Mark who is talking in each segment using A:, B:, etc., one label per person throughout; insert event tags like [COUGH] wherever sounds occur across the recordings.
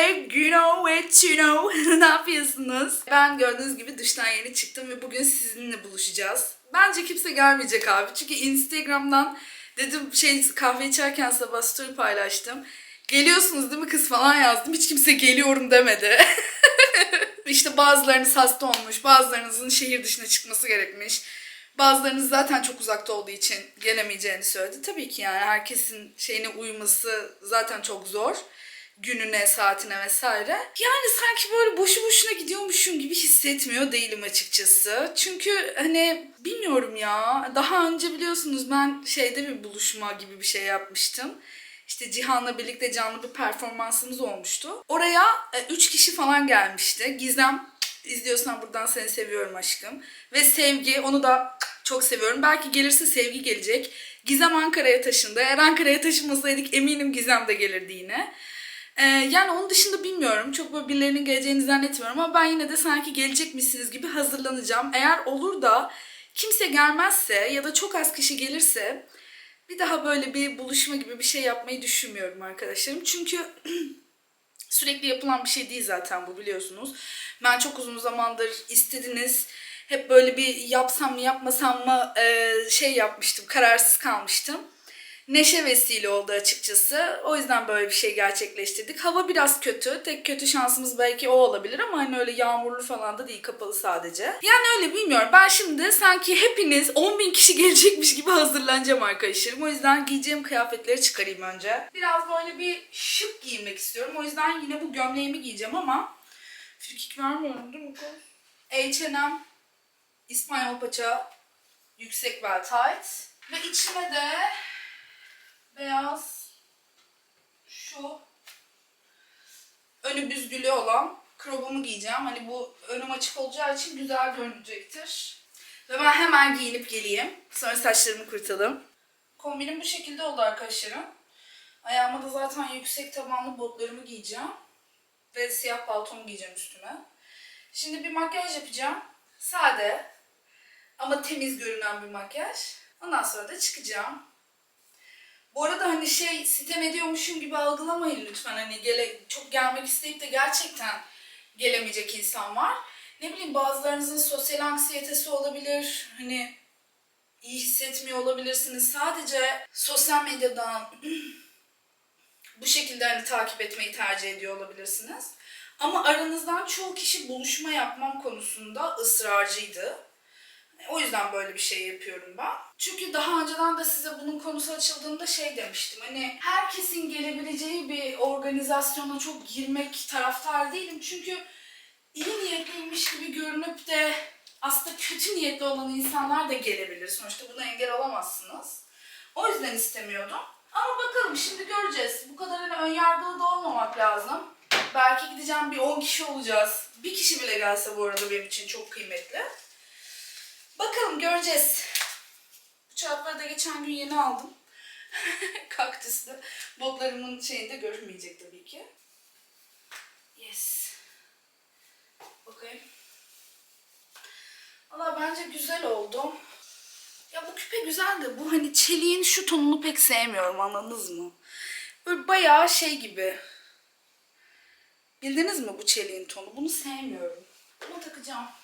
A: ve güno ve tüno [LAUGHS] ne yapıyorsunuz? Ben gördüğünüz gibi duştan yeni çıktım ve bugün sizinle buluşacağız. Bence kimse gelmeyecek abi çünkü Instagram'dan dedim şey kahve içerken sabah story paylaştım. Geliyorsunuz değil mi kız falan yazdım. Hiç kimse geliyorum demedi. [LAUGHS] işte bazılarınız hasta olmuş, bazılarınızın şehir dışına çıkması gerekmiş. Bazılarınız zaten çok uzakta olduğu için gelemeyeceğini söyledi. Tabii ki yani herkesin şeyine uyması zaten çok zor. Gününe, saatine vesaire. Yani sanki böyle boşu boşuna gidiyormuşum gibi hissetmiyor değilim açıkçası. Çünkü hani bilmiyorum ya. Daha önce biliyorsunuz ben şeyde bir buluşma gibi bir şey yapmıştım. İşte Cihan'la birlikte canlı bir performansımız olmuştu. Oraya 3 kişi falan gelmişti. Gizem izliyorsan buradan seni seviyorum aşkım. Ve Sevgi onu da çok seviyorum. Belki gelirse Sevgi gelecek. Gizem Ankara'ya taşındı. Eğer Ankara'ya taşınmasaydık eminim Gizem de gelirdi yine. Ee, yani onun dışında bilmiyorum. Çok böyle birilerinin geleceğini zannetmiyorum ama ben yine de sanki gelecek misiniz gibi hazırlanacağım. Eğer olur da kimse gelmezse ya da çok az kişi gelirse bir daha böyle bir buluşma gibi bir şey yapmayı düşünmüyorum arkadaşlarım. Çünkü [CLEARS THROAT] sürekli yapılan bir şey değil zaten bu biliyorsunuz. Ben çok uzun zamandır istediniz. Hep böyle bir yapsam mı yapmasam mı e, şey yapmıştım, kararsız kalmıştım. Neşe vesile oldu açıkçası. O yüzden böyle bir şey gerçekleştirdik. Hava biraz kötü. Tek kötü şansımız belki o olabilir ama hani öyle yağmurlu falan da değil, kapalı sadece. Yani öyle bilmiyorum. Ben şimdi sanki hepiniz 10 bin kişi [LAUGHS] gelecekmiş gibi hazırlanacağım arkadaşlarım. O yüzden giyeceğim kıyafetleri çıkarayım önce. Biraz böyle bir şık giymek istiyorum. O yüzden yine bu gömleğimi giyeceğim ama frikik vermiyorum değil mi? H&M İspanyol paça yüksek bel tight ve içime de beyaz şu önü büzgülü olan krobumu giyeceğim. Hani bu önüm açık olacağı için güzel görünecektir. Ve ben hemen giyinip geleyim. Sonra saçlarımı kurtalım. Kombinim bu şekilde oldu arkadaşlarım. Ayağıma da zaten yüksek tabanlı botlarımı giyeceğim. Ve siyah paltomu giyeceğim üstüme. Şimdi bir makyaj yapacağım. Sade ama temiz görünen bir makyaj. Ondan sonra da çıkacağım. Bu arada hani şey sitem ediyormuşum gibi algılamayın lütfen. Hani gele, çok gelmek isteyip de gerçekten gelemeyecek insan var. Ne bileyim bazılarınızın sosyal anksiyetesi olabilir. Hani iyi hissetmiyor olabilirsiniz. Sadece sosyal medyadan [CLEARS THROAT] bu şekilde hani takip etmeyi tercih ediyor olabilirsiniz. Ama aranızdan çoğu kişi buluşma yapmam konusunda ısrarcıydı. O yüzden böyle bir şey yapıyorum ben. Çünkü daha önceden de size bunun konusu açıldığında şey demiştim. Hani herkesin gelebileceği bir organizasyona çok girmek taraftar değilim. Çünkü iyi niyetliymiş gibi görünüp de aslında kötü niyetli olan insanlar da gelebilir. Sonuçta buna engel olamazsınız. O yüzden istemiyordum. Ama bakalım şimdi göreceğiz. Bu kadar hani ön yargılı da olmamak lazım. Belki gideceğim bir 10 kişi olacağız. Bir kişi bile gelse bu arada benim için çok kıymetli. Bakalım göreceğiz. Bu çorapları da geçen gün yeni aldım. [LAUGHS] Kaktüslü. Botlarımın şeyinde görünmeyecek tabii ki. Yes. Bakayım. Valla bence güzel oldu. Ya bu küpe güzel de bu hani çeliğin şu tonunu pek sevmiyorum anladınız mı? Böyle bayağı şey gibi. Bildiniz mi bu çeliğin tonu? Bunu sevmiyorum. Bunu takacağım.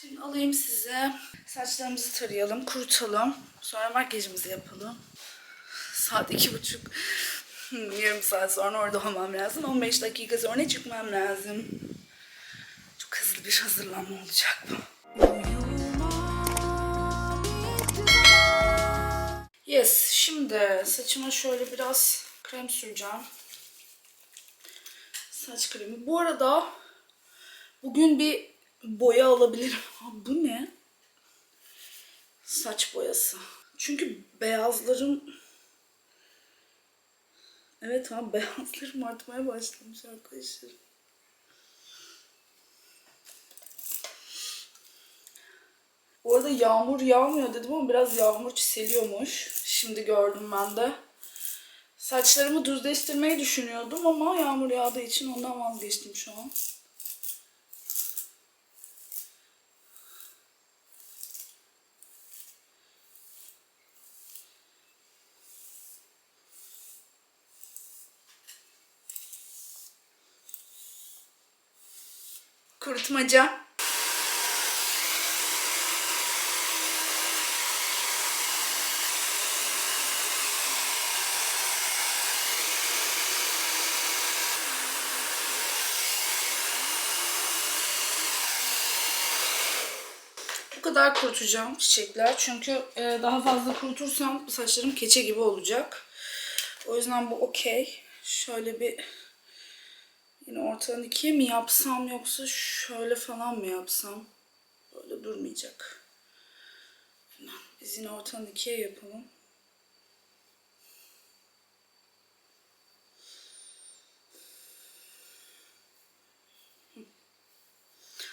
A: Şimdi alayım size. Saçlarımızı tarayalım, kurutalım. Sonra makyajımızı yapalım. Saat iki buçuk. Hmm, Yarım saat sonra orada olmam lazım. 15 dakika sonra çıkmam lazım. Çok hızlı bir hazırlanma olacak bu. Yes, şimdi saçıma şöyle biraz krem süreceğim. Saç kremi. Bu arada bugün bir boya alabilirim. [LAUGHS] Bu ne? Saç boyası. Çünkü beyazlarım Evet ha [LAUGHS] beyazlarım artmaya başlamış arkadaşlar. Bu arada yağmur yağmıyor dedim ama biraz yağmur çiseliyormuş. Şimdi gördüm ben de. Saçlarımı düzleştirmeyi düşünüyordum ama yağmur yağdığı için ondan vazgeçtim şu an. Kurutmaca. Bu kadar kurutacağım çiçekler. Çünkü e, daha fazla kurutursam saçlarım keçe gibi olacak. O yüzden bu okey. Şöyle bir yine ortadan ikiye mi yapsam yoksa şöyle falan mı yapsam? Böyle durmayacak. Biz yine ortadan ikiye yapalım.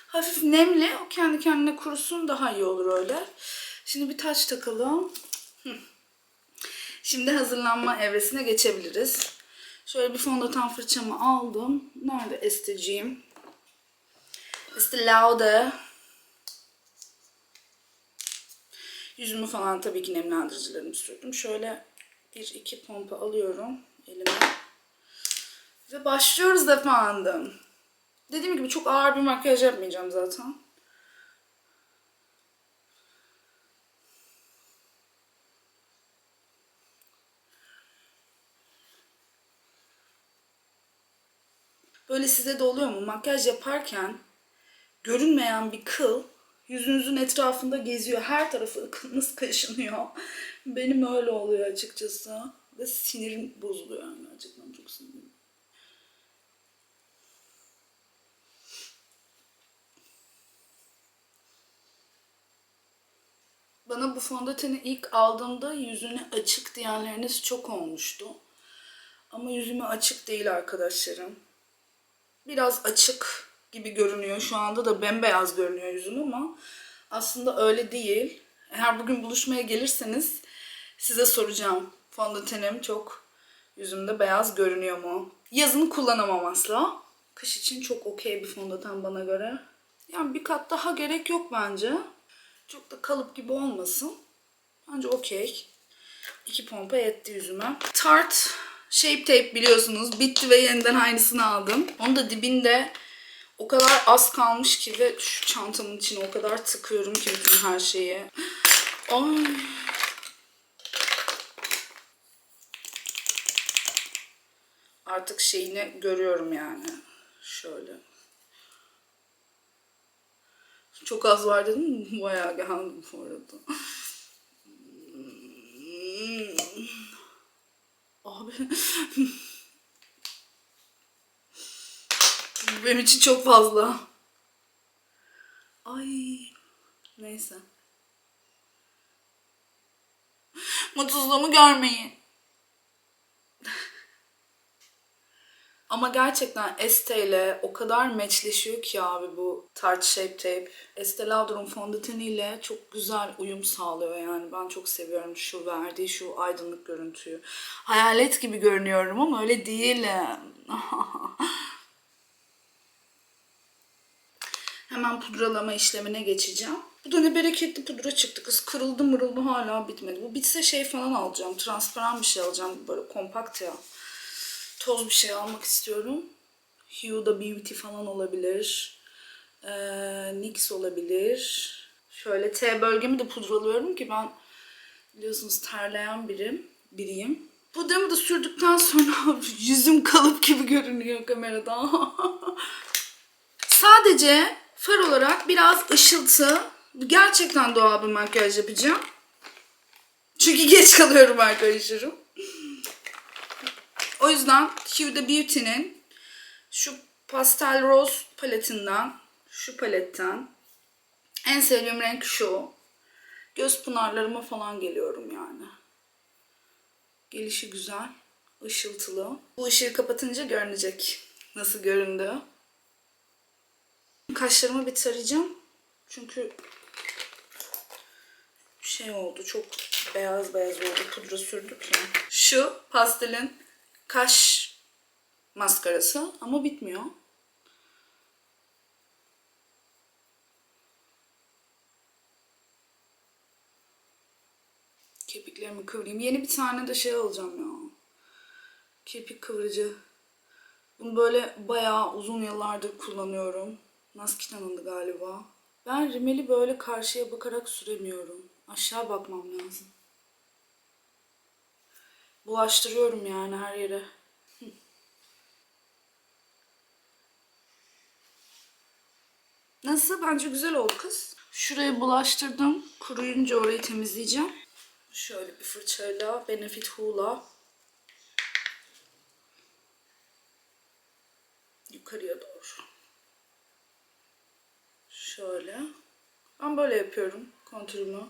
A: Hafif nemli. O kendi kendine kurusun daha iyi olur öyle. Şimdi bir taç takalım. Şimdi hazırlanma evresine geçebiliriz. Şöyle bir fondöten fırçamı aldım. Nerede esteciğim? Estee Lauder. Yüzümü falan tabii ki nemlendiricilerimi sürdüm. Şöyle bir iki pompa alıyorum elime. Ve başlıyoruz efendim. Dediğim gibi çok ağır bir makyaj yapmayacağım zaten. Böyle size de oluyor mu? Makyaj yaparken görünmeyen bir kıl yüzünüzün etrafında geziyor. Her tarafı kılınız kaşınıyor. [LAUGHS] Benim öyle oluyor açıkçası. Ve sinirim bozuluyor yani gerçekten çok sinirim. Bana bu fondöteni ilk aldığımda yüzüne açık diyenleriniz çok olmuştu. Ama yüzüme açık değil arkadaşlarım. Biraz açık gibi görünüyor. Şu anda da bembeyaz görünüyor yüzüm ama aslında öyle değil. Eğer bugün buluşmaya gelirseniz size soracağım. Fondötenim çok yüzümde beyaz görünüyor mu? Yazın kullanamam asla. Kış için çok okey bir fondöten bana göre. Yani bir kat daha gerek yok bence. Çok da kalıp gibi olmasın. Bence okey. İki pompa yetti yüzüme. Tarte Shape Tape biliyorsunuz. Bitti ve yeniden aynısını aldım. Onu da dibinde o kadar az kalmış ki ve şu çantamın içine o kadar tıkıyorum ki bütün her şeyi. Ay. Artık şeyini görüyorum yani. Şöyle. Çok az var dedim? Bayağı geldim bu arada. Abi. Bu Benim için çok fazla. Ay. Neyse. Mutsuzluğumu görmeyin. Ama gerçekten Estee ile o kadar matchleşiyor ki abi bu Tarte Shape Tape. Estee Lauder'ın fondöteniyle çok güzel uyum sağlıyor yani. Ben çok seviyorum şu verdiği şu aydınlık görüntüyü. Hayalet gibi görünüyorum ama öyle değilim. [LAUGHS] Hemen pudralama işlemine geçeceğim. Bu da ne bereketli pudra çıktı kız. Kırıldı mırıldı hala bitmedi. Bu bitse şey falan alacağım. Transparan bir şey alacağım. Böyle kompakt ya toz bir şey almak istiyorum. Huda Beauty falan olabilir. Ee, NYX olabilir. Şöyle T bölgemi de pudralıyorum ki ben biliyorsunuz terleyen birim, biriyim. Pudramı da sürdükten sonra [LAUGHS] yüzüm kalıp gibi görünüyor kamerada. [LAUGHS] Sadece far olarak biraz ışıltı, gerçekten doğal bir makyaj yapacağım. Çünkü geç kalıyorum arkadaşlarım. O yüzden Huda Beauty'nin şu pastel rose paletinden, şu paletten en sevdiğim renk şu. Göz pınarlarıma falan geliyorum yani. Gelişi güzel, ışıltılı. Bu ışığı kapatınca görünecek nasıl göründü. Kaşlarımı bir tarayacağım. Çünkü şey oldu çok beyaz beyaz oldu pudra sürdük ya. Şu pastelin kaş maskarası ama bitmiyor. Kirpiklerimi kıvırayım. Yeni bir tane de şey alacağım ya. Kirpik kıvırıcı. Bunu böyle bayağı uzun yıllardır kullanıyorum. Maskina'nındı galiba. Ben rimeli böyle karşıya bakarak süremiyorum. Aşağı bakmam lazım. Bulaştırıyorum yani her yere. [LAUGHS] Nasıl? Bence güzel oldu kız. Şurayı bulaştırdım. Kuruyunca orayı temizleyeceğim. Şöyle bir fırçayla, Benefit Hoola yukarıya doğru. Şöyle. Ben böyle yapıyorum kontürümü.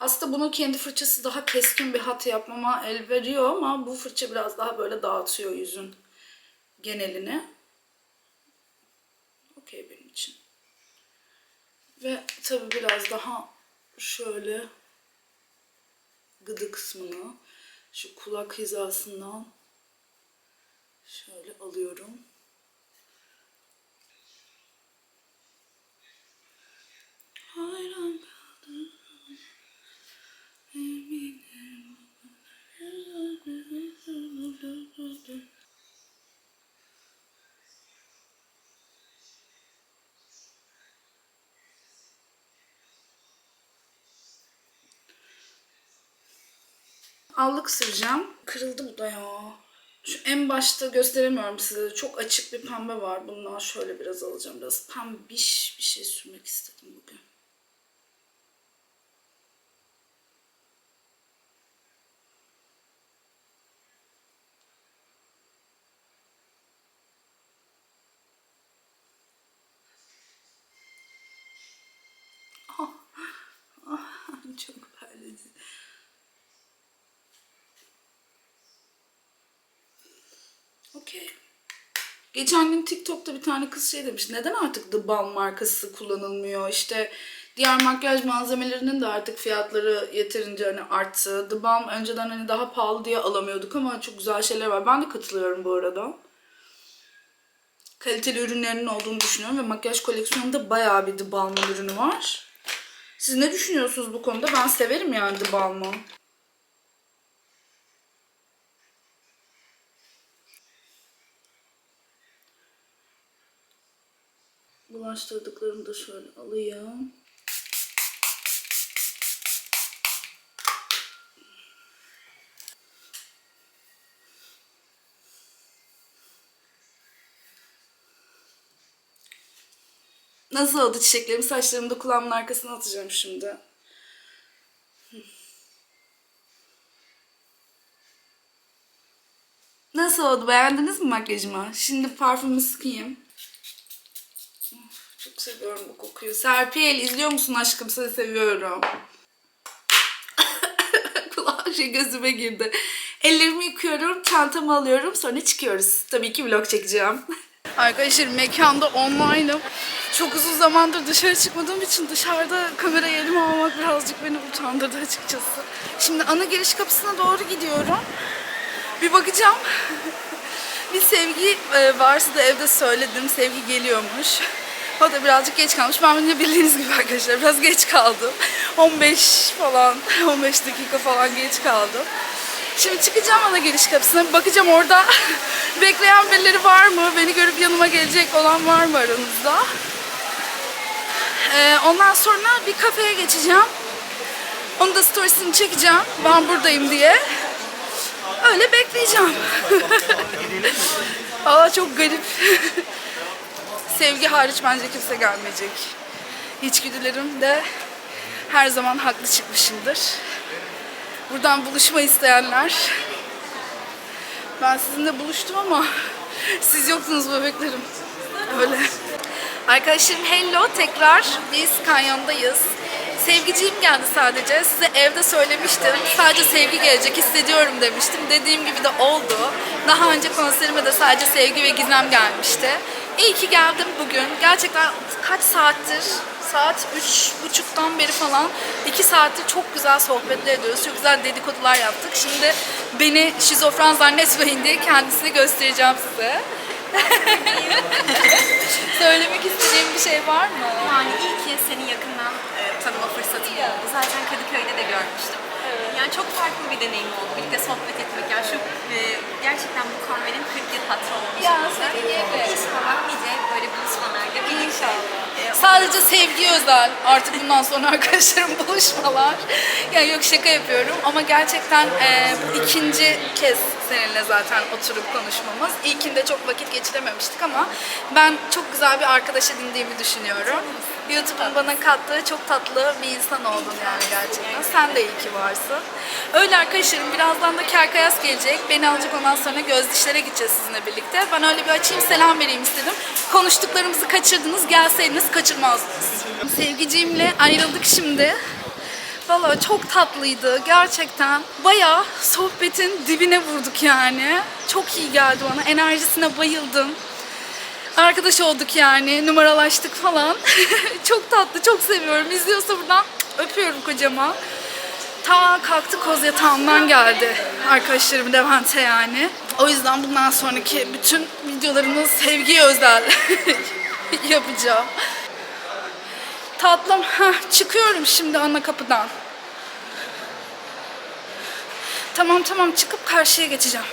A: Aslında bunu kendi fırçası daha keskin bir hat yapmama el veriyor ama bu fırça biraz daha böyle dağıtıyor yüzün genelini. Okey benim için. Ve tabii biraz daha şöyle gıdı kısmını şu kulak hizasından şöyle alıyorum. Hayran. Allık süreceğim. Kırıldı bu da ya. Şu en başta gösteremiyorum size. Çok açık bir pembe var. Bundan şöyle biraz alacağım. Biraz pembiş bir şey sürmek istedim bugün. Ah, ah, çok parladı. Okey. Geçen gün TikTok'ta bir tane kız şey demiş. Neden artık The Balm markası kullanılmıyor? İşte diğer makyaj malzemelerinin de artık fiyatları yeterince hani arttı. The Balm önceden hani daha pahalı diye alamıyorduk ama çok güzel şeyler var. Ben de katılıyorum bu arada. Kaliteli ürünlerinin olduğunu düşünüyorum ve makyaj koleksiyonunda bayağı bir The Balm'ın ürünü var. Siz ne düşünüyorsunuz bu konuda? Ben severim yani The Balm'ı. Bulaştırdıklarımı da şöyle alayım. Nasıl oldu çiçeklerim? Saçlarımı da kulağımın arkasına atacağım şimdi. Nasıl oldu? Beğendiniz mi makyajımı? Şimdi parfümü sıkayım. Seviyorum bu kokuyu. Serpil izliyor musun aşkım? Seni seviyorum. [LAUGHS] Kulağım şey gözüme girdi. Ellerimi yıkıyorum, çantamı alıyorum, sonra çıkıyoruz. Tabii ki vlog çekeceğim. [LAUGHS] Arkadaşlar mekanda online'ım. Çok uzun zamandır dışarı çıkmadığım için dışarıda kamerayı elime almak birazcık beni utandırdı açıkçası. Şimdi ana giriş kapısına doğru gidiyorum. Bir bakacağım. [LAUGHS] Bir sevgi e, varsa da evde söyledim. Sevgi geliyormuş. O da birazcık geç kalmış. Ben yine bildiğiniz gibi arkadaşlar biraz geç kaldım. 15 falan, [LAUGHS] 15 dakika falan geç kaldım. Şimdi çıkacağım ana giriş kapısına. Bir bakacağım orada [LAUGHS] bekleyen birileri var mı? Beni görüp yanıma gelecek olan var mı aranızda? Ee, ondan sonra bir kafeye geçeceğim. Onu da storiesini çekeceğim. Ben buradayım diye. Öyle bekleyeceğim. [LAUGHS] Aa çok garip. Sevgi hariç bence kimse gelmeyecek. İçgüdülerim de her zaman haklı çıkmışımdır. Buradan buluşma isteyenler. Ben sizinle buluştum ama [LAUGHS] siz yoktunuz bebeklerim. Öyle. Arkadaşlarım hello tekrar biz kanyondayız. Sevgiciğim geldi sadece. Size evde söylemiştim. Sadece sevgi gelecek hissediyorum demiştim. Dediğim gibi de oldu. Daha önce konserime de sadece sevgi ve gizem gelmişti. İyi ki geldim bugün. Gerçekten kaç saattir saat üç buçuktan beri falan iki saattir çok güzel sohbetler ediyoruz. Çok güzel dedikodular yaptık. Şimdi beni şizofren zannetmeyin diye kendisini göstereceğim size. [LAUGHS] Söylemek istediğim bir şey var mı?
B: Yani iyi ki seni yakından tanıma fırsatım oldu. Zaten Kadıköy'de de görmüştüm. Yani çok farklı bir deneyim oldu. Birlikte sohbet etmek. Yani şu e, gerçekten bu kahvenin 40 yıl hatırı olmuş.
A: Ya,
B: olması.
A: senin
B: İnşallah nice böyle buluşmalarda e,
A: Sadece sevgi özel. Artık bundan sonra [LAUGHS] arkadaşlarım buluşmalar. Yani yok şaka yapıyorum ama gerçekten e, ikinci kez seninle zaten oturup konuşmamız. İlkinde çok vakit geçirememiştik ama ben çok güzel bir arkadaş edindiğimi düşünüyorum. YouTube'un bana kattığı çok tatlı bir insan oldun yani gerçekten. Sen de iyi ki varsın. Öyle arkadaşlarım birazdan da Kerkayas gelecek. Beni alacak ondan sonra göz dişlere gideceğiz sizinle birlikte. Ben öyle bir açayım selam vereyim istedim. Konuştuklarımızı kaçırdınız. Gelseydiniz kaçırmazdınız. Sevgiciğimle ayrıldık şimdi. Valla çok tatlıydı gerçekten. Bayağı sohbetin dibine vurduk yani. Çok iyi geldi bana. Enerjisine bayıldım. Arkadaş olduk yani. Numaralaştık falan. [LAUGHS] çok tatlı, çok seviyorum. İzliyorsa buradan öpüyorum kocama. Ta kalktı koz yatağımdan geldi arkadaşlarım Levent'e yani. O yüzden bundan sonraki bütün videolarımı sevgiye özel [LAUGHS] yapacağım. Tatlım, heh, çıkıyorum şimdi ana kapıdan. Tamam tamam çıkıp karşıya geçeceğim.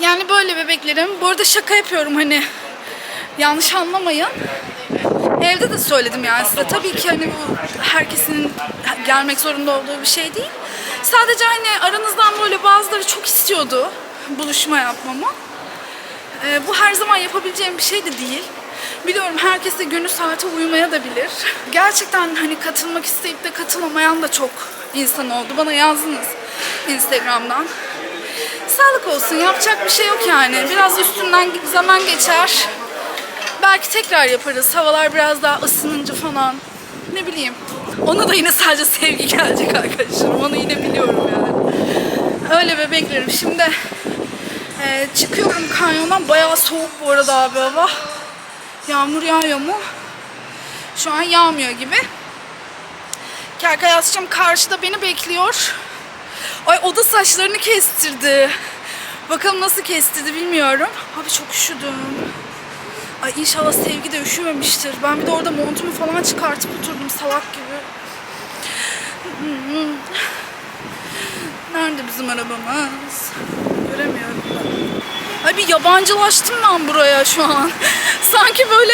A: Yani böyle bebeklerim. Bu arada şaka yapıyorum hani. Yanlış anlamayın. Evde de söyledim yani size. Tabii ki hani bu herkesin gelmek zorunda olduğu bir şey değil. Sadece hani aranızdan böyle bazıları çok istiyordu buluşma yapmamı. Ee, bu her zaman yapabileceğim bir şey de değil. Biliyorum herkes de günü saate uyumaya da bilir. Gerçekten hani katılmak isteyip de katılamayan da çok insan oldu. Bana yazdınız Instagram'dan. Sağlık olsun yapacak bir şey yok yani. Biraz üstünden zaman geçer. Belki tekrar yaparız. Havalar biraz daha ısınınca falan. Ne bileyim. Ona da yine sadece sevgi [LAUGHS] gelecek arkadaşlarım. Onu yine biliyorum yani. Öyle bebeklerim. Şimdi ee, çıkıyorum kanyondan. Bayağı soğuk bu arada abi hava. Yağmur yağıyor mu? Şu an yağmıyor gibi. Kerkayasçım karşıda beni bekliyor. Ay o da saçlarını kestirdi. Bakalım nasıl kestirdi bilmiyorum. Abi çok üşüdüm. Ay inşallah Sevgi de üşümemiştir. Ben bir de orada montumu falan çıkartıp oturdum salak gibi. Nerede bizim arabamız? Göremiyorum ben. Ay bir yabancılaştım ben buraya şu an. [LAUGHS] Sanki böyle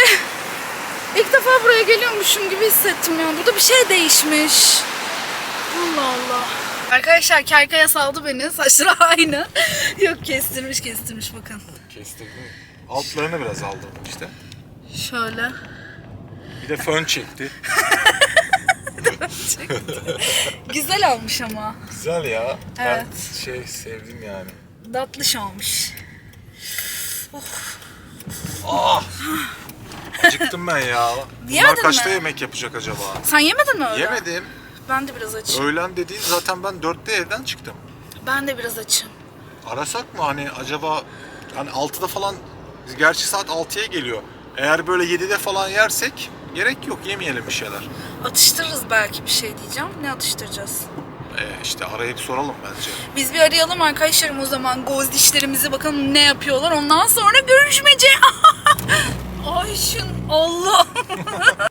A: ilk defa buraya geliyormuşum gibi hissettim ya. Burada bir şey değişmiş. Allah Allah. Arkadaşlar Kerkaya saldı beni. [LAUGHS] Saçları aynı. Yok kestirmiş kestirmiş bakın.
C: Kestirdim. Altlarını biraz aldırdım işte.
A: Şöyle.
C: Bir de fön çekti. [LAUGHS]
A: Güzel olmuş ama.
C: Güzel ya. Ben
A: Evet.
C: şey sevdim yani.
A: Tatlış olmuş.
C: Ah! Acıktım ben ya. [LAUGHS] Bunlar
A: Yemedin
C: kaçta
A: mi?
C: yemek yapacak acaba?
A: Sen yemedin mi öyle?
C: Yemedim.
A: Ben de biraz açım.
C: Öğlen dediğin zaten ben dörtte evden çıktım.
A: Ben de biraz açım.
C: Arasak mı hani acaba hani 6'da falan gerçi saat 6'ya geliyor. Eğer böyle 7'de falan yersek gerek yok yemeyelim bir şeyler.
A: Atıştırırız belki bir şey diyeceğim. Ne atıştıracağız?
C: Ee, işte arayıp soralım bence.
A: Biz bir arayalım arkadaşlarım o zaman. Göz dişlerimizi bakalım ne yapıyorlar. Ondan sonra görüşmece. [LAUGHS] Ayşın Allah. [LAUGHS]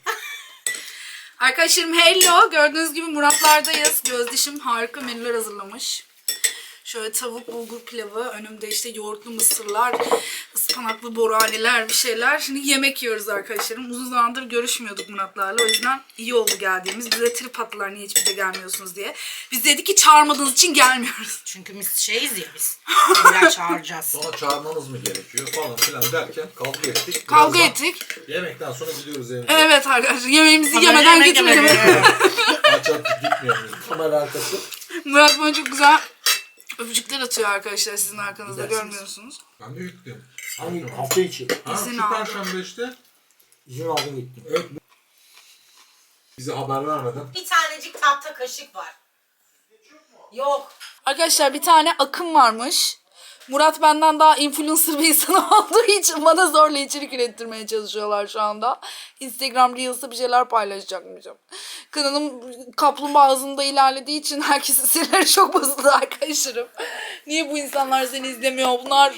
A: Arkadaşlarım hello. Gördüğünüz gibi Muratlardayız. Göz dişim harika menüler hazırlamış. Şöyle tavuk bulgur pilavı, önümde işte yoğurtlu mısırlar, ıspanaklı boraniler bir şeyler. Şimdi yemek yiyoruz arkadaşlarım. Uzun zamandır görüşmüyorduk Muratlarla. O yüzden iyi oldu geldiğimiz. Bize trip attılar niye hiçbir de gelmiyorsunuz diye. Biz dedik ki çağırmadığınız için gelmiyoruz.
D: Çünkü biz şeyiz ya biz. [LAUGHS] İlla çağıracağız.
E: Sonra çağırmanız mı gerekiyor falan filan derken kavga ettik.
A: Kavga
E: Birazdan
A: ettik.
E: Yemekten sonra gidiyoruz evimize.
A: Evet arkadaşlar yemeğimizi
D: Ama
A: yemeden
D: yemek
A: gitmeyelim.
D: yemedik.
E: Aç aç gitmiyoruz. Kamera arkası.
A: Murat bana çok güzel öpücükler atıyor arkadaşlar sizin arkanızda
E: Gidersiniz.
A: görmüyorsunuz.
E: Ben de yüklüyorum.
F: Hangi gün? Hafta içi.
E: Ha,
A: İzin
E: şu
A: aldım.
E: perşembe işte.
F: İzin aldım gittim.
E: Evet. Bize haber vermeden.
D: Bir tanecik tahta kaşık var. Yok.
A: Arkadaşlar bir tane akım varmış. Murat benden daha influencer bir insan [LAUGHS] olduğu için bana zorla içerik ürettirmeye çalışıyorlar şu anda. Instagram Reels'ta bir şeyler paylaşacakmışım. Kanalım kaplumbağa hızında ilerlediği için herkesin [LAUGHS] sinirleri çok bozuldu arkadaşlarım. Niye bu insanlar seni izlemiyor? Bunlar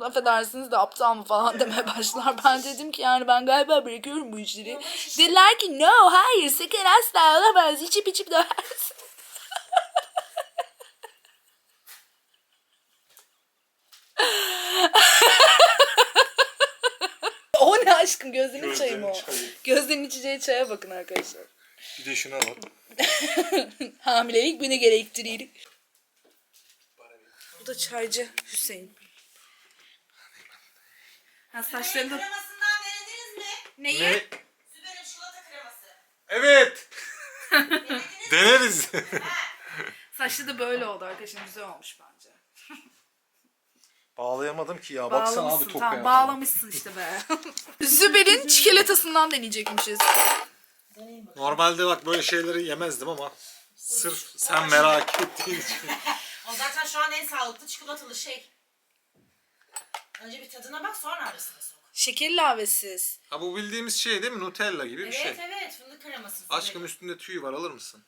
A: affedersiniz de aptal mı falan demeye başlar. Ben dedim ki yani ben galiba bırakıyorum bu işleri. Dediler ki no hayır sakın asla olamaz içip içip döversin. o ne aşkım gözlemin, gözlemin çayı mı o?
C: Çayı.
A: İçeceği çaya bakın arkadaşlar.
C: Bir de şuna bak. [LAUGHS]
A: Hamilelik beni gerektirir. Bu da çaycı Hüseyin. Ha
D: saçlarında... Denediniz mi?
A: Neyi? Ne?
D: Süper'in çikolata kreması.
C: Evet. Deneriz. [LAUGHS]
A: Saçlı da böyle oldu arkadaşım. Güzel olmuş bence.
C: Bağlayamadım ki ya. Baksana abi
A: Bağlamışsın.
C: tokaya.
A: Tamam bağlamışsın işte be. [LAUGHS] Züber'in çikolatasından deneyecekmişiz.
C: Normalde bak böyle şeyleri yemezdim ama sırf sen merak ettiğin için. [LAUGHS]
D: O zaten şu an en sağlıklı çikolatalı şey. Önce bir tadına bak sonra arasına sok.
A: Şekerli lavesiz.
C: Ha bu bildiğimiz şey değil mi? Nutella gibi bir
D: Evet
C: şey.
D: evet fındık kreması.
C: Aşkım üstünde tüy var alır mısın?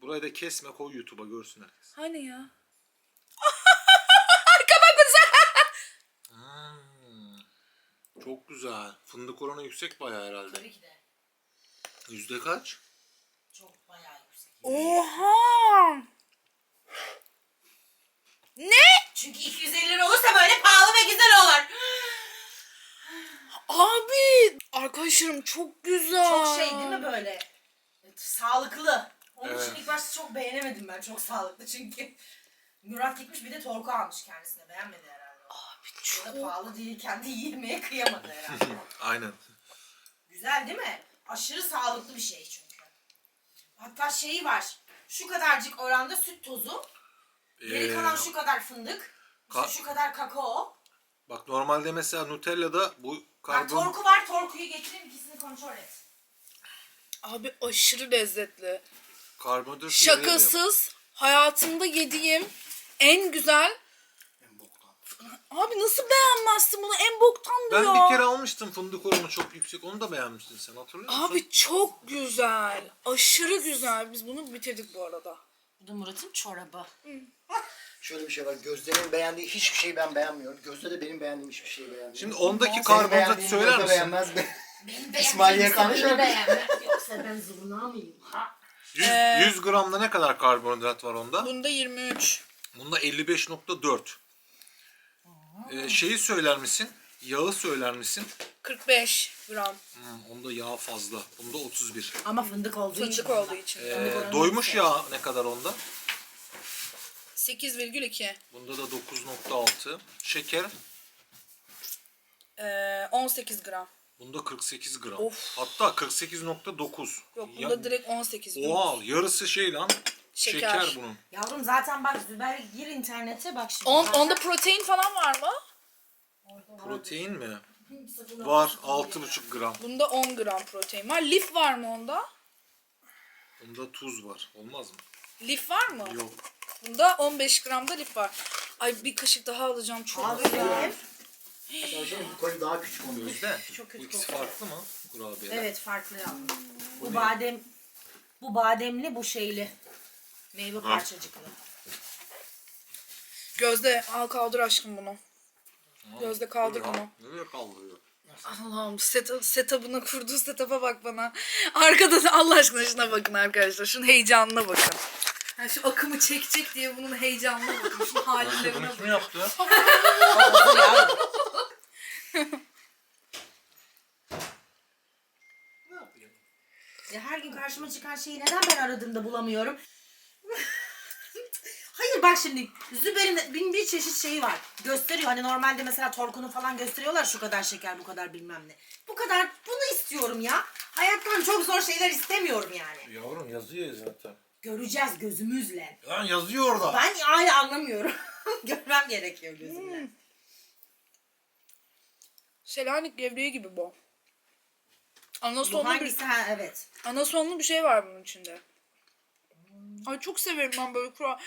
C: Burayı da kesme koy YouTube'a görsün herkes.
A: Hani ya? Arka bak
C: Hmm, Çok güzel. Fındık oranı yüksek bayağı herhalde.
D: Tabii ki de.
C: Yüzde kaç?
D: Çok bayağı yüksek.
A: Oha! Ne?
D: Çünkü 250 lira olursa böyle pahalı ve güzel olur.
A: Abi! Arkadaşlarım çok güzel.
D: Çok şey değil mi böyle? Sağlıklı. Onun için
C: Evet.
D: ilk başta çok beğenemedim ben. Çok sağlıklı çünkü. Murat gitmiş bir de torku almış kendisine. Beğenmedi herhalde. Abi
A: çok-
D: Ya da pahalı değil. Kendi yemeye kıyamadı herhalde. [LAUGHS]
C: Aynen.
D: Güzel değil mi? Aşırı sağlıklı bir şey çünkü. Hatta şeyi var. Şu kadarcık oranda süt tozu. Geri
C: Ee,
D: kalan şu kadar fındık.
C: Ka-
D: şu kadar kakao.
C: Bak normalde mesela Nutella'da bu
D: Bak
C: karbon...
D: torku var. Torkuyu getireyim ikisini kontrol et.
A: Abi aşırı lezzetli.
C: Karbonhidrat
A: Şakasız hayatımda yediğim en güzel Abi nasıl beğenmezsin bunu? En boktan
C: Ben bir kere almıştım fındık oranı çok yüksek. Onu da beğenmiştin sen hatırlıyor musun?
A: Abi çok güzel. Aşırı güzel. Biz bunu bitirdik bu arada.
D: Bu da Murat'ın çorabı.
F: Şöyle bir şey var. Gözde'nin beğendiği hiçbir şeyi ben beğenmiyorum. Gözde de benim beğendiğim hiçbir şeyi beğenmiyor.
C: Şimdi ondaki karbonhidratı söyler misin?
F: beğenmez mi? [LAUGHS] İsmail Yakan'ı şöyle. [LAUGHS]
D: Yoksa ben zurna mıyım? Ha?
C: 100,
A: Ee,
C: 100 gramda ne kadar karbonhidrat var onda?
A: Bunda 23.
C: Bunda 55.4. Ee, şeyi söyler misin? Yağı söyler misin?
A: 45 gram.
C: Hmm, onda yağ fazla. Bunda 31.
D: Ama fındık olduğu için.
A: Fındık olduğu için.
C: Ee, doymuş yağ ne kadar onda?
A: 8,2.
C: Bunda da 9.6. Şeker
A: Ee, 18 gram.
C: bunda 48 gram.
A: Of.
C: Hatta 48.9.
A: Yok
C: Ya-
A: bunda direkt 18.
C: Oha yarısı şey lan.
A: Şeker.
C: Şeker, bunun.
D: Yavrum zaten bak Züber gir internete bak şimdi.
A: On, onda protein falan var mı?
C: Protein mi? Var 6.5 gram.
A: Bunda 10 gram protein var. Lif var mı onda?
C: Bunda tuz var. Olmaz mı?
A: Lif var mı?
C: Yok.
A: Bunda 15 gram da lif var. Ay bir kaşık daha alacağım. Çok
D: Abi ya.
F: Sadece yukarı daha küçük oluyor.
C: Gözde.
D: Çok kötü
C: ikisi
D: kokuyor.
C: farklı mı? Kurabiyeler.
D: Evet farklı yavrum. Bu badem bu bademli bu şeyli. Meyve parçacıklı.
A: Gözde al kaldır aşkım bunu. Gözde kaldır bunu.
C: Nereye kaldırıyor?
A: Allah'ım set, setup'ını kurduğu setup'a bak bana. Arkada da Allah aşkına şuna bakın arkadaşlar. Şunun heyecanına bakın. Yani şu akımı çekecek diye bunun heyecanına bakın. Şunun hallerine
C: Bunu
A: bakın.
C: kim yaptı? [LAUGHS]
D: Ya her gün karşıma çıkan şeyi neden ben aradığımda bulamıyorum? [LAUGHS] Hayır bak şimdi Züber'in bin bir çeşit şeyi var. Gösteriyor hani normalde mesela torkunu falan gösteriyorlar şu kadar şeker bu kadar bilmem ne. Bu kadar bunu istiyorum ya. Hayattan çok zor şeyler istemiyorum yani.
C: Yavrum yazıyor ya zaten.
D: Göreceğiz gözümüzle.
C: Lan yazıyor orada.
D: Ben hala anlamıyorum. [LAUGHS] Görmem gerekiyor gözümle.
A: Selanik gevreği gibi bu.
D: Bu
A: Anasonlu bir,
D: hangisi? Ha evet.
A: anasonlu bir şey var bunun içinde. Ay çok severim ben böyle kura.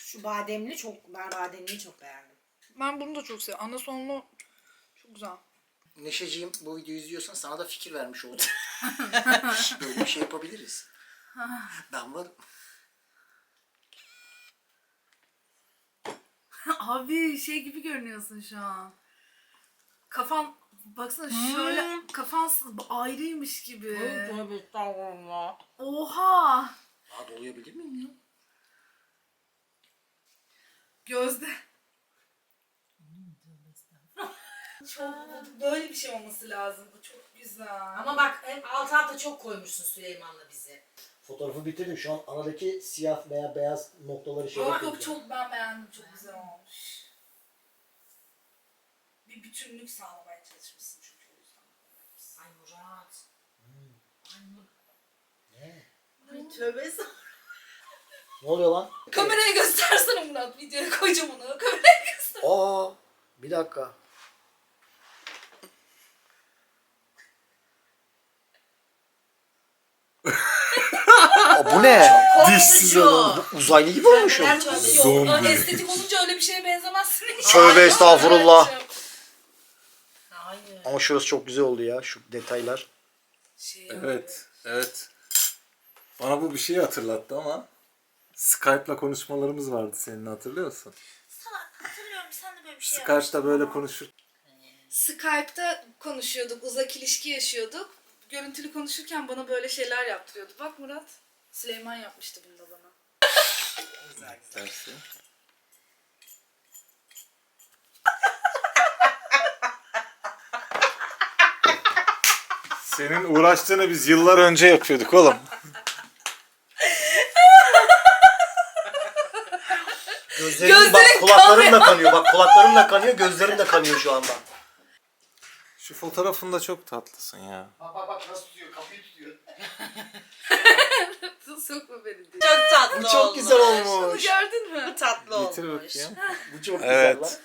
D: Şu bademli çok, ben bademliyi çok beğendim.
A: Ben bunu da çok seviyorum. Anasonlu çok güzel.
F: Neşeciğim bu videoyu izliyorsan sana da fikir vermiş oldum. [LAUGHS] Böyle bir şey yapabiliriz. Damla [LAUGHS]
A: Abi şey gibi görünüyorsun şu an. Kafan baksana şöyle kafan ayrıymış gibi. Oha!
F: Daha doyabilir miyim ya?
A: Gözde. Çok böyle bir şey olması lazım. Bu çok güzel.
D: Ama bak hep alt alta çok koymuşsun Süleyman'la bizi.
F: Fotoğrafı bitirdim. Şu an aradaki siyah veya beyaz noktaları şey
A: Yok
F: yapıyorum.
A: yok çok ben beğendim. Çok güzel olmuş. Bir bütünlük sağlamaya çalışmışsın çünkü o yüzden.
D: Ay Murat. Ay Murat.
F: Ne?
D: Ay tövbe.
F: Ne oluyor lan?
A: Kameraya göstersene Murat. Videoya koyacağım onu. Kameraya göster.
F: Aa, bir dakika. Aa, bu ne?
D: Dişsiz adam.
F: Uzaylı gibi.
D: Neler tövbe
A: Yok,
C: Zombi.
A: o estetik olunca öyle bir şeye benzemezsin.
F: Tövbe estağfurullah.
D: Hayır.
F: Ama şurası çok güzel oldu ya şu detaylar.
A: Şey,
C: Evet, evet. Bana bu bir şeyi hatırlattı ama Skype'la konuşmalarımız vardı seninle hatırlıyor musun?
B: Hatırlıyorum sen de böyle bir şey
C: Skype'da böyle konuşur.
A: Skype'da konuşuyorduk, uzak ilişki yaşıyorduk. Görüntülü konuşurken bana böyle şeyler yaptırıyordu. Bak Murat, Süleyman yapmıştı bunu da bana.
C: Dersi. Senin uğraştığını biz yıllar önce yapıyorduk oğlum. [LAUGHS]
F: Gözlerim
A: Gözlerin
F: bak kulaklarım da kanıyor. Bak kulaklarım da kanıyor, gözlerim de kanıyor şu anda.
C: Şu fotoğrafında çok tatlısın ya.
F: Bak bak bak nasıl tutuyor, kapıyı tutuyor. [LAUGHS]
A: Sokma beni diye.
D: Çok tatlı
F: Bu çok güzel
A: Bunu
F: olmuş.
A: gördün mü?
D: tatlı
C: Getir bakayım. [LAUGHS]
F: Bu çok
C: Evet.
F: güzel lan.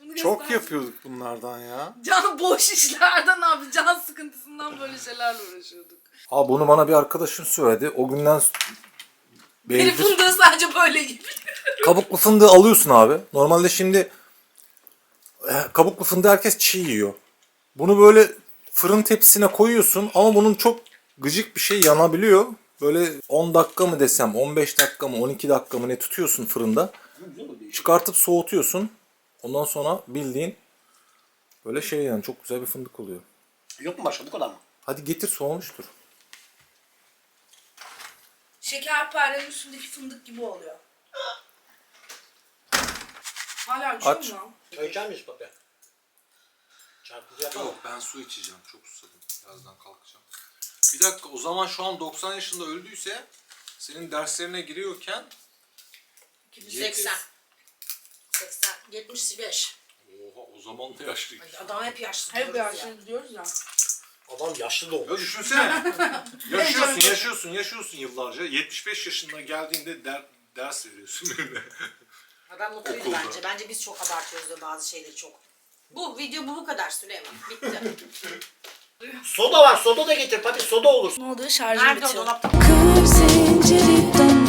A: Bunu
C: Çok
A: göster.
C: yapıyorduk bunlardan ya.
A: Can boş işlerden abi, can sıkıntısından böyle şeylerle uğraşıyorduk.
C: Abi bunu bana bir arkadaşım söyledi. O günden
A: Benim fındığı sadece böyle gibi.
C: kabuklu fındığı alıyorsun abi. Normalde şimdi e, kabuklu fındığı herkes çiğ yiyor. Bunu böyle fırın tepsisine koyuyorsun ama bunun çok gıcık bir şey yanabiliyor. Böyle 10 dakika mı desem, 15 dakika mı, 12 dakika mı ne tutuyorsun fırında. Çıkartıp soğutuyorsun. Ondan sonra bildiğin böyle şey yani çok güzel bir fındık oluyor.
F: Yok mu başka bu kadar mı?
C: Hadi getir soğumuştur.
A: Şekerparenin üstündeki fındık gibi oluyor. Hala
C: Aç.
A: uçuyor mu?
F: Çay içer miyiz papya? Çarpıcı yapalım.
C: Yok ben su içeceğim. Çok susadım. Birazdan kalkacağım. Bir dakika o zaman şu an 90 yaşında öldüyse senin derslerine giriyorken
D: 80. 80. 75.
C: Oha o zaman da yaşlı.
D: Adam hep yaşlı
A: Hep
D: diyoruz ya.
A: yaşlı diyoruz ya.
F: Adam yaşlı
C: Ya
F: doğmuş.
C: düşünsene. [LAUGHS] yaşıyorsun, yaşıyorsun, yaşıyorsun yıllarca. 75 yaşında geldiğinde der, ders veriyorsun. [LAUGHS]
D: Adam mutluydu
C: Okulda.
D: bence. Bence biz çok abartıyoruz da bazı şeyleri çok. Bu video bu bu kadar Süleyman. Bitti. [LAUGHS]
F: Soda var, soda da getir. Papi soda olur.
A: Ne oluyor? Şarjım
D: Nerede o
A: bitiyor.
D: dolapta?
G: Kır zinciri dön